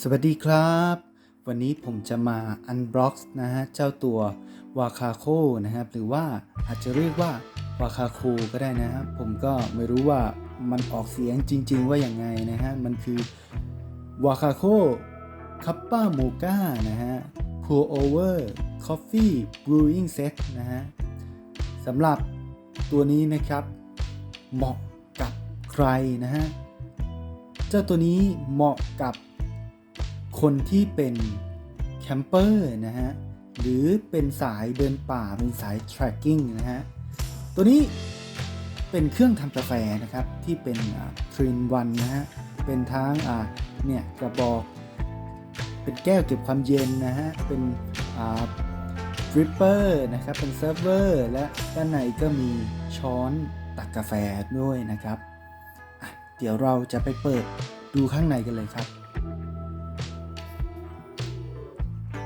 สวัสดีครับ วันนี้ผมจะมาอันบล็อกนะฮะ เจ้าตัววาคาโคนะครับ หรือว่าอาจจะเรียกว่าวาคาโคก็ได้นะฮะผมก็ไม่รู้ว่ามันออกเสียงจริง ๆ ว่าอย่างไงนะฮะ มันคือวาคาโคคัปป้าโมกานะฮะ pour over coffee brewing set นะฮะสำหรับตัวนี้นะครับเหมาะกับใครนะฮะ เจ้าตัวนี้เหมาะกับ คนที่เป็นแคมเปอร์นะฮะ หรือเป็นสายเดินป่า เป็นสาย trekking นะฮะ ตัวนี้เป็นเครื่องทำกาแฟนะครับ ที่เป็นทรินวันนะฮะ เป็นทั้งเนี่ยกระบอก เป็นแก้วเก็บความเย็นนะฮะ เป็นอ่าดริปเปอร์นะครับ เป็นเซิร์ฟเวอร์และด้านในก็มีช้อนตักกาแฟด้วยนะครับ เดี๋ยวเราจะไปเปิดดูข้างในกันเลยครับ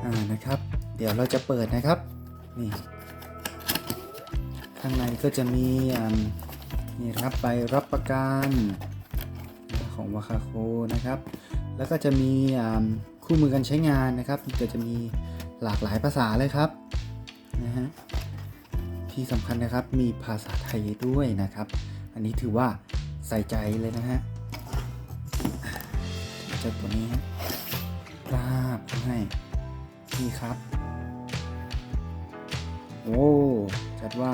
อ่านะครับ เดี๋ยวเราจะเปิดนะครับนี่ข้างในก็จะมีนี่ครับใบรับประกันของวาคาโคนะครับ แล้วก็จะมีคู่มือการใช้งานนะครับก็จะมีหลากหลายภาษาเลยครับนะฮะที่สำคัญนะครับมีภาษาไทยด้วยนะครับ อันนี้ถือว่าใส่ใจเลยนะฮะเจ้าตัวนี้ฮะราบให้ นี่ครับ โอ้จัดว่า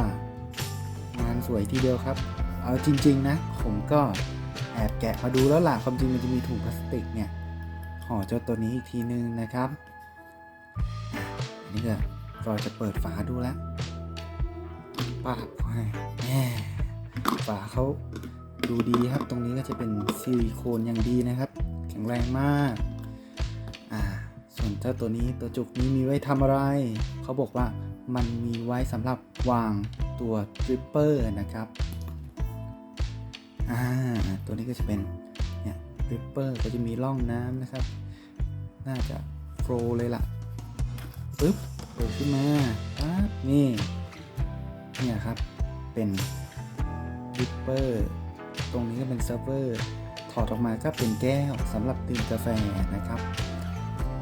งานสวยทีเดียวครับ เอาจริง ๆ นะ ผมก็แอบแกะมาดูแล้วล่ะความจริงมันจะมีถุงพลาสติกเนี่ยห่อเจ้าตัวนี้อีกทีนึงนะครับอันนี้ก็เราจะเปิดฝาดูแล้วปาบเข้าให้แหมฝาเขาดูดีครับ ตรงนี้ก็จะเป็นซิลิโคนอย่างดีนะครับ แข็งแรงมาก ส่วนเจ้าตัวนี้ตัวจุกนี้มีไว้ทำอะไร เขาบอกว่ามันมีไว้สำหรับวางตัวดริปเปอร์นะครับอ่าตัวนี้ก็จะเป็นเนี่ยดริปเปอร์ก็จะมีร่องน้ำนะครับ น่าจะโฟลเลยล่ะปึ๊บเปิดขึ้นมาปั๊บนี่เนี่ยครับเป็นดริปเปอร์ตรงนี้ก็เป็นเซิร์ฟเวอร์ถอดออกมาก็เป็นแก้วสำหรับดื่มกาแฟนะครับ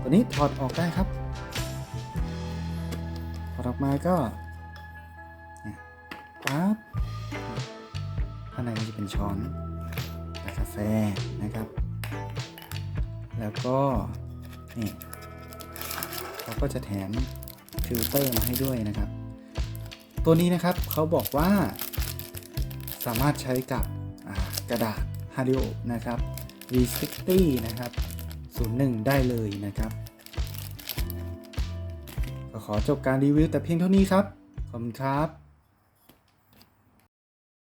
ตัวนี้ถอดออกได้ครับ ถอดออกมาก็ปั๊บข้างในก็จะเป็นช้อนตักกาแฟนะครับ แล้วก็ นี่เขาก็จะแถมฟิลเตอร์มาให้ด้วยนะครับ ตัวนี้นะครับเขาบอกว่าสามารถใช้กับกระดาษฮาริโอนะครับ V60 นะครับ 01 ได้เลยนะครับก็ขอจบการรีวิวแต่เพียงเท่านี้ครับ ขอบคุณครับ